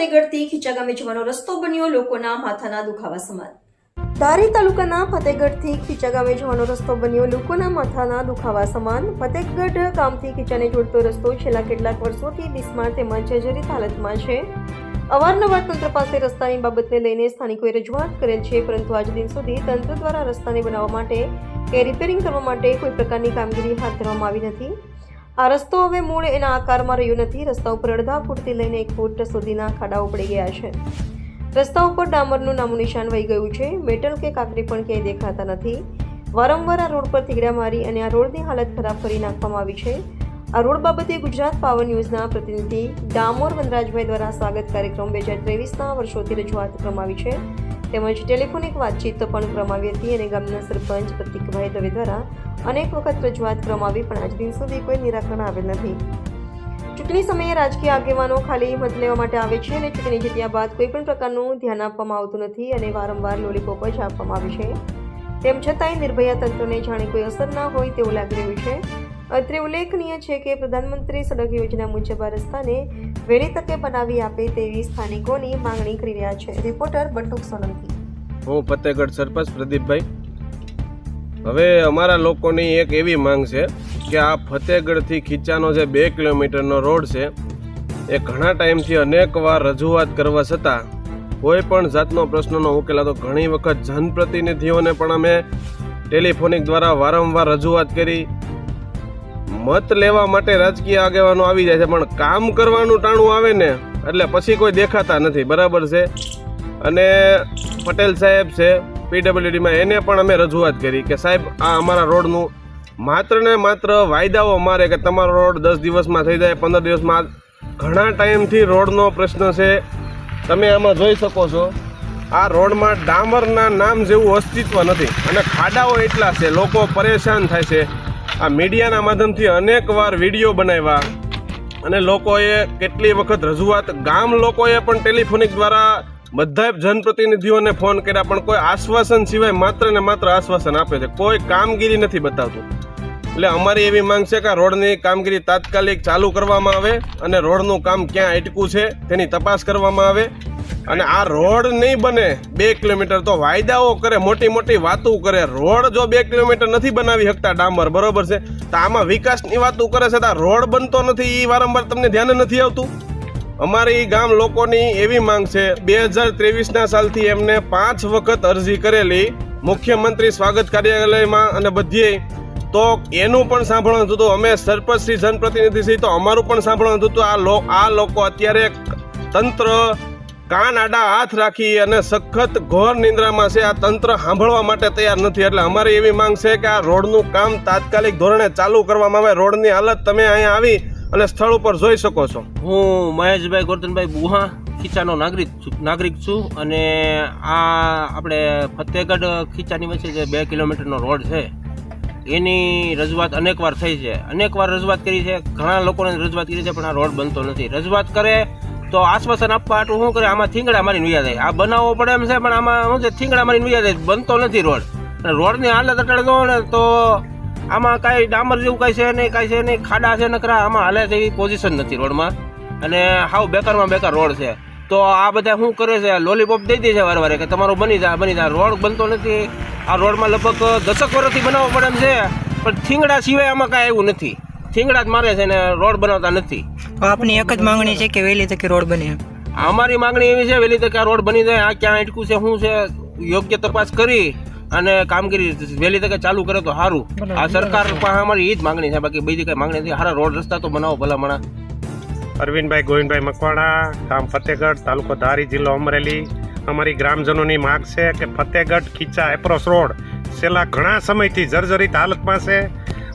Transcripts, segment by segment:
ફતેગઢથી ખીચા ગામે જવાનો રસ્તો બન્યો લોકોના માથાના દુખાવા સમાન. ધારી તાલુકાના ફતેગઢથી ખીચા ગામે જવાનો રસ્તો બન્યો લોકોના માથાના દુખાવા સમાન. ફતેગઢ ગામથી ખીચાને જોડતો રસ્તો છેલ્લા કેટલાક વર્ષોથી બિસ્માર તેમજ જર્જરિત હાલતમાં છે. અવારનવાર તંત્ર પાસે રસ્તાની બાબતને લઈને સ્થાનિકોએ રજૂઆત કરેલ છે, પરંતુ આજ દિન સુધી તંત્ર દ્વારા રસ્તાને બનાવવા માટે કે રિપેરિંગ કરવા માટે કોઈ પ્રકારની કામગીરી હાથ ધરવામાં આવી નથી. આ રસ્તો હવે મૂળ એના આકારમાં રહ્યો નથી. રસ્તા ઉપર અડધા ફૂટથી લઈને એક ફૂટ સુધીના ખાડાઓ પડી ગયા છે. રસ્તા ઉપર ડામરનું નામું નિશાન વહી ગયું છે. મેટલ કે કાંકરી પણ ક્યાંય દેખાતા નથી. વારંવાર આ રોડ પર થીગડા મારી અને આ રોડની હાલત ખરાબ કરી નાખવામાં આવી છે. આ રોડ બાબતે ગુજરાત પાવર ન્યૂઝના પ્રતિનિધિ ડામોર વનરાજભાઈ દ્વારા સ્વાગત કાર્યક્રમ બે હજાર ત્રેવીસના વર્ષોથી રજૂઆત કરવામાં છે. તેમજ ટેલિફોનિક વાતચીત પણ કરવામાં હતી અને ગામના સરપંચ પ્રતિકભાઈ દવે દ્વારા અનેક વખત રજૂઆત કરવામાં આવી પણ આજ દિન સુધી કોઈ નિરાકરણ આવેલ નથી. ચૂંટણી સમયે રાજકીય આગેવાનો ખાલી મત લેવા માટે આવે છે અને ચૂંટણી જીત્યા બાદ કોઈ પણ પ્રકારનું ધ્યાન આપવામાં આવતું નથી અને વારંવાર લોલીપોપ જ આપવામાં આવે છે. તેમ છતાંય નિર્ભયા તંત્રને જાણે કોઈ અસર ના હોય તેવું લાગી રહ્યું છે. અત્રે ઉલ્લેખનીય છે કે પ્રધાનમંત્રી સડક યોજના મુજબ આ રસ્તાને વહેલી તકે બનાવી આપે તેવી સ્થાનિકોની માંગણી કરી રહ્યા છે. રિપોર્ટર બટુક સોલંકી. હું ફતેગઢ સરપંચ પ્રદીપભાઈ. હવે અમારા લોકોની એક એવી માંગ છે કે આ ફતેગઢથી ખીચાનો જે બે કિલોમીટરનો રોડ છે, એ ઘણા ટાઈમથી અનેક વાર રજૂઆત કરવા છતાં કોઈ પણ જાતનો પ્રશ્નનો ઉકેલાતો ઘણી વખત જનપ્રતિનિધિઓને પણ અમે ટેલિફોનિક દ્વારા વારંવાર રજૂઆત કરી. મત લેવા માટે રાજકીય આગેવાનો આવી જાય છે, પણ કામ કરવાનું ટાણું આવે ને, એટલે પછી કોઈ દેખાતા નથી. બરાબર છે? અને પટેલ સાહેબ છે પીડબ્લ્યુડીમાં એને પણ અમે રજૂઆત કરી કે સાહેબ, આ અમારા રોડનું માત્ર ને માત્ર વાયદાઓ અમારે કે તમારો રોડ દસ દિવસમાં થઈ જાય, પંદર દિવસમાં. ઘણા ટાઈમથી રોડનો પ્રશ્ન છે. તમે આમાં જોઈ શકો છો, આ રોડમાં ડામરના નામ જેવું અસ્તિત્વ નથી અને ખાડાઓ એટલા છે, લોકો પરેશાન થાય છે. આ મીડિયાના માધ્યમથી અનેક વાર વીડિયો બનાવ્યા અને લોકોએ કેટલી વખત રજૂઆત, ગામ લોકોએ પણ ટેલિફોનિક દ્વારા બધા જનપ્રતિનિધિઓને ફોન કર્યા, પણ કોઈ આશ્વાસન સિવાય માત્ર ને માત્ર આશ્વાસન આપે છે. કોઈ કામગીરી નથી બતાવતું. એટલે અમારી એવી માંગ છે કે રોડની કામગીરી તાત્કાલિક ચાલુ કરવામાં આવે અને રોડનું કામ ક્યાં અટકું છે તેની તપાસ કરવામાં આવે. અને આ રોડ નહીં બને બે કિલોમીટર તો વાયદાઓ કરે, મોટી મોટી વાતો કરે. રોડ જો બે કિલોમીટર નથી બનાવી શકતા ડામર, બરોબર છે? તો આમાં વિકાસની વાતો કરે છે. તો રોડ બનતો નથી એ વારંવાર તમને ધ્યાન નથી આવતું? અમારી ગામ લોકોની એવી માંગ છે, બે હજાર ત્રેવીસના સાલથી એમને પાંચ વખત અરજી કરેલી મુખ્યમંત્રી સ્વાગત કાર્યાલયમાં અને બધીએ તો એનું પણ સાંભળવાનું હતું અમે સરપંચ શ્રી જનપ્રતિનિધિ તો અમારું પણ સાંભળવાનું હતું આ લો, આ લોકો અત્યારે તંત્ર કાન આડા હાથ રાખી અને સખત ઘોર નિંદ્રામાં છે, આ તંત્ર સાંભળવા માટે તૈયાર નથી. એટલે અમારી એવી માંગ છે કે આ રોડનું કામ તાત્કાલિક ધોરણે ચાલુ કરવામાં આવે. રોડની હાલત, તમે અહીંયા આવી અને સ્થળ ઉપર જોઈ શકો છો. હું મહેશભાઈ ગોરધનભાઈ બુહા ખીચાનો નાગરિક છું નાગરિક છું અને આ આપણે ફતેગઢ ખીચાની વચ્ચે જે બે કિલોમીટરનો રોડ છે, એની રજૂઆત અનેકવાર થઈ છે. અનેકવાર રજૂઆત કરી છે, ઘણા લોકોને રજૂઆત કરી છે, પણ આ રોડ બનતો નથી. રજૂઆત કરે તો આશ્વાસન આપવા આટલું શું કરે, આમાં થીંગડા મારીને નુયા જાય. આ બનાવવો પડે એમ છે, પણ આમાં શું છે, થીંગડા મારીને નુયા જાય. બનતો નથી રોડ. અને રોડની હાલત અટાડે તો આમાં કાંઈ ડામર જેવું કાંઈ છે નહીં કાંઈ છે નહીં ખાડા છે નકરા આમાં હાલે છે એવી પોઝિશન નથી રોડમાં. અને હાવ બેકારમાં બેકાર રોડ છે. તો આ બધા શું કરે છે? લોલીપોપ દઈ દે છે વાર વારે કે તમારો બની જાય બની જાય રોડ બનતો નથી. આ રોડમાં લગભગ દશક વર્ષથી બનાવવો પડે એમ છે. પણ થીંગડા સિવાય આમાં કાંઈ એવું નથી. થીંગડા જ મારે છે ને રોડ બનાવતા નથી. આપની એક જ માંગણી છે કે વહેલી તકે રોડ બને અમારી માંગણી એવી છે વહેલી તકે આ રોડ બની જાય. આ ક્યાં અટકું છે શું છે યોગ્ય તપાસ કરી. અને કામગીરી વહેલી તકે ચાલુ કરે તો સારું આ સરકાર પાસે અમારી એ જ માંગણી છે. બાકી બીજી કઈ માંગણી નથી. સારા રોડ રસ્તા તો બનાવો ભલામણા અરવિંદભાઈ ગોવિંદભાઈ મકવાણા ગામ ફતેહગઢ તાલુકો ધારી જિલ્લો અમરેલી. અમારી ગ્રામજનોની માગ છે કે ફતેહગઢ ખીચા એપ્રોસ રોડ. છેલ્લા ઘણા સમયથી જર્જરિત હાલતમાં છે.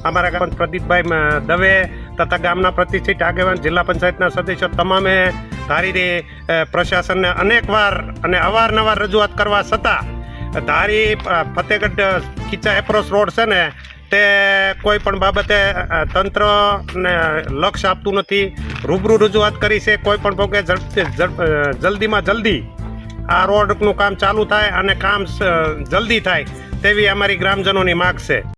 અમારા ગામ પ્રદીપભાઈ દવે તથા ગામના પ્રતિષ્ઠિત આગેવાન જિલ્લા પંચાયતના સદસ્યો તમામે ધારી અ, પ્રશાસનને અનેકવાર અને અવારનવાર રજૂઆત કરવા છતાં ધારી ફતેહગઢ ખીચા એપ્રોચ રોડ છે ને, તે કોઈ પણ બાબતે તંત્રને લક્ષ્ય આપતું નથી. રૂબરૂ રજૂઆત કરી છે, કોઈ પણ ભોગે જલ્દીમાં જલ્દી આ રોડનું કામ ચાલુ થાય અને કામ જલ્દી થાય તેવી અમારી ગ્રામજનોની માગ છે.